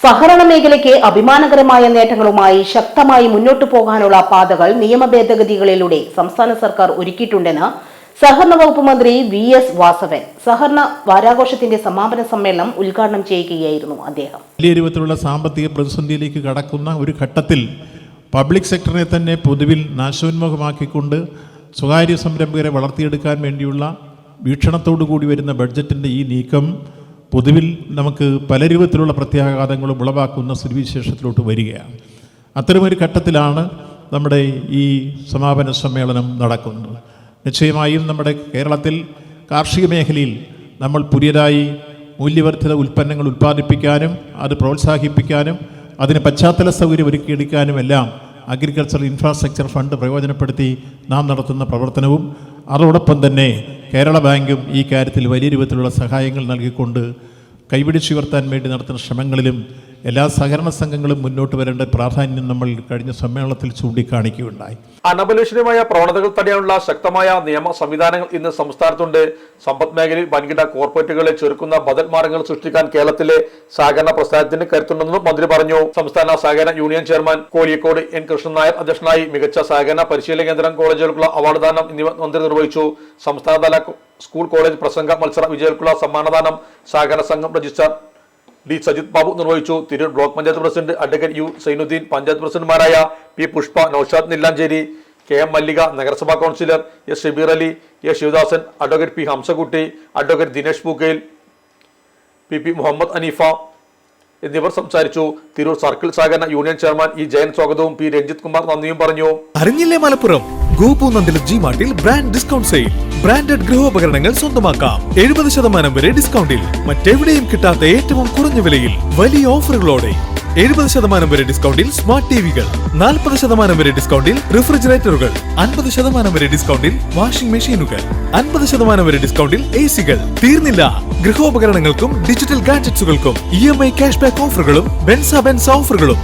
സഹകരണ മേഖലയ്ക്ക് അഭിമാനകരമായ നേട്ടങ്ങളുമായി ശക്തമായി മുന്നോട്ടു പോകാനുള്ള പാതകൾ നിയമ ഭേദഗതികളിലൂടെ സംസ്ഥാന സർക്കാർ ഒരുക്കിയിട്ടുണ്ടെന്ന് സഹകരണ വകുപ്പ് മന്ത്രി വി എസ് വാസവൻ സഹകരണ വാരാഘോഷത്തിന്റെ സമാപന സമ്മേളനം ഉദ്ഘാടനം ചെയ്യുകയായിരുന്നു അദ്ദേഹം. വലിയ രൂപത്തിലുള്ള സാമ്പത്തിക പ്രതിസന്ധിയിലേക്ക് കടക്കുന്ന ഒരു ഘട്ടത്തിൽ പബ്ലിക് സെക്ടറിനെ തന്നെ പൊതുവിൽ നാശോന്മുഖമാക്കിക്കൊണ്ട് സ്വകാര്യ സംരംഭകരെ വളർത്തിയെടുക്കാൻ വേണ്ടിയുള്ള വീക്ഷണത്തോടു കൂടി വരുന്ന ബഡ്ജറ്റിന്റെ ഈ നീക്കം പൊതുവിൽ നമുക്ക് പല രൂപത്തിലുള്ള പ്രത്യാഘാതങ്ങളും ഉളവാക്കുന്ന സ്ഥിതിവിശേഷത്തിലോട്ട് വരികയാണ്. അത്തരമൊരു ഘട്ടത്തിലാണ് നമ്മുടെ ഈ സമാപന സമ്മേളനം നടക്കുന്നത്. നിശ്ചയമായും നമ്മുടെ കേരളത്തിൽ കാർഷിക മേഖലയിൽ നമ്മൾ പുതിയതായി മൂല്യവർദ്ധിത ഉൽപ്പന്നങ്ങൾ ഉൽപ്പാദിപ്പിക്കാനും അത് പ്രോത്സാഹിപ്പിക്കാനും അതിന് പശ്ചാത്തല സൗകര്യം ഒരുക്കിയെടുക്കാനും എല്ലാം അഗ്രികൾച്ചറൽ ഇൻഫ്രാസ്ട്രക്ചർ ഫണ്ട് പ്രയോജനപ്പെടുത്തി നാം നടത്തുന്ന പ്രവർത്തനവും അതോടൊപ്പം തന്നെ കേരള ബാങ്കും ഈ കാര്യത്തിൽ വലിയ രൂപത്തിലുള്ള സഹായങ്ങൾ നൽകിക്കൊണ്ട് കൈപിടിച്ചുയർത്താൻ വേണ്ടി നടത്തുന്ന ശ്രമങ്ങളിലും എല്ലാ സഹകരണ സംഘങ്ങളും മുന്നോട്ട് വരേണ്ട പ്രാധാന്യം നമ്മൾ കഴിഞ്ഞ സമ്മേളനത്തിൽ ചൂണ്ടിക്കാണിക്കുകയുണ്ടായി. അനബലൂഷണമായ പ്രവണതകൾ തടയാനുള്ള ശക്തമായ നിയമ സംവിധാനങ്ങൾ ഇന്ന് സംസ്ഥാനത്തുണ്ട്. സമ്പദ് മേഖലയിൽ വൻകിട കോർപ്പറേറ്റുകളെ ചെറുക്കുന്ന ബദൽ മാർഗങ്ങൾ സൃഷ്ടിക്കാൻ കേരളത്തിലെ സഹകരണ പ്രസ്ഥാനത്തിന് കരുത്തുണ്ടെന്നും മന്ത്രി പറഞ്ഞു. സംസ്ഥാന സഹകരണ union chairman Kozhikode N Krishnan Nair അധ്യക്ഷനായി മികച്ച സഹകരണ പരിശീലന കേന്ദ്രം കോളേജുകൾക്കുള്ള അവാർഡ് ദാനം എന്നിവ മന്ത്രി നിർവഹിച്ചു. സംസ്ഥാനതല സ്കൂൾ കോളേജ് പ്രസംഗ മത്സര വിജയികൾക്കുള്ള സമ്മാനദാനം സഹകരണ സംഘം രജിസ്ട്രാർ ഡി സജിത് ബാബു നിർവഹിച്ചു. Tirur block panchayat president advocate U Sainuddin panchayat പ്രസിഡന്റുമാരായ P Pushpa Naushad Nillanchery K M Mallika നഗരസഭാ councillor S Shabeer Ali A Sivadasan advocate P Hamsakutty advocate Dinesh Pookkel P P Muhammed Aneefa എന്നിവർ സംസാരിച്ചു. Tirur circle സഹകരണ union chairman E Jayan സ്വാഗതവും P Ranjith Kumar നന്ദിയും പറഞ്ഞു. അറിഞ്ഞില്ലേ മലപ്പുറം? ഗോപു നന്ദിലും ജി മാർട്ടിൽ ബ്രാൻഡ് ഡിസ്കൗണ്ട് സെയിൽ ബ്രാൻഡഡ് ഗൃഹോപകരണങ്ങൾ സ്വന്തമാക്കാം. എഴുപത് ശതമാനം വരെ ഡിസ്കൗണ്ടിൽ മറ്റെവിടെയും കിട്ടാത്ത ഏറ്റവും കുറഞ്ഞ വിലയിൽ വലിയ ഓഫറുകളോടെ എഴുപത് ശതമാനം വരെ ഡിസ്കൗണ്ടിൽ സ്മാർട്ട് ടിവികൾ നാൽപ്പത് ശതമാനം വരെ ഡിസ്കൗണ്ടിൽ റെഫ്രിജറേറ്ററുകൾ അൻപത് ശതമാനം വരെ ഡിസ്കൗണ്ടിൽ വാഷിംഗ് മെഷീനുകൾ അൻപത് ശതമാനം വരെ ഡിസ്കൗണ്ടിൽ എ സികൾ തീർന്നില്ല. ഗൃഹോപകരണങ്ങൾക്കും digital ഗാഡ്ജറ്റ്സുകൾക്കും E M I cash back ഓഫറുകളും ബെൻസ ബെൻസ് ഓഫറുകളും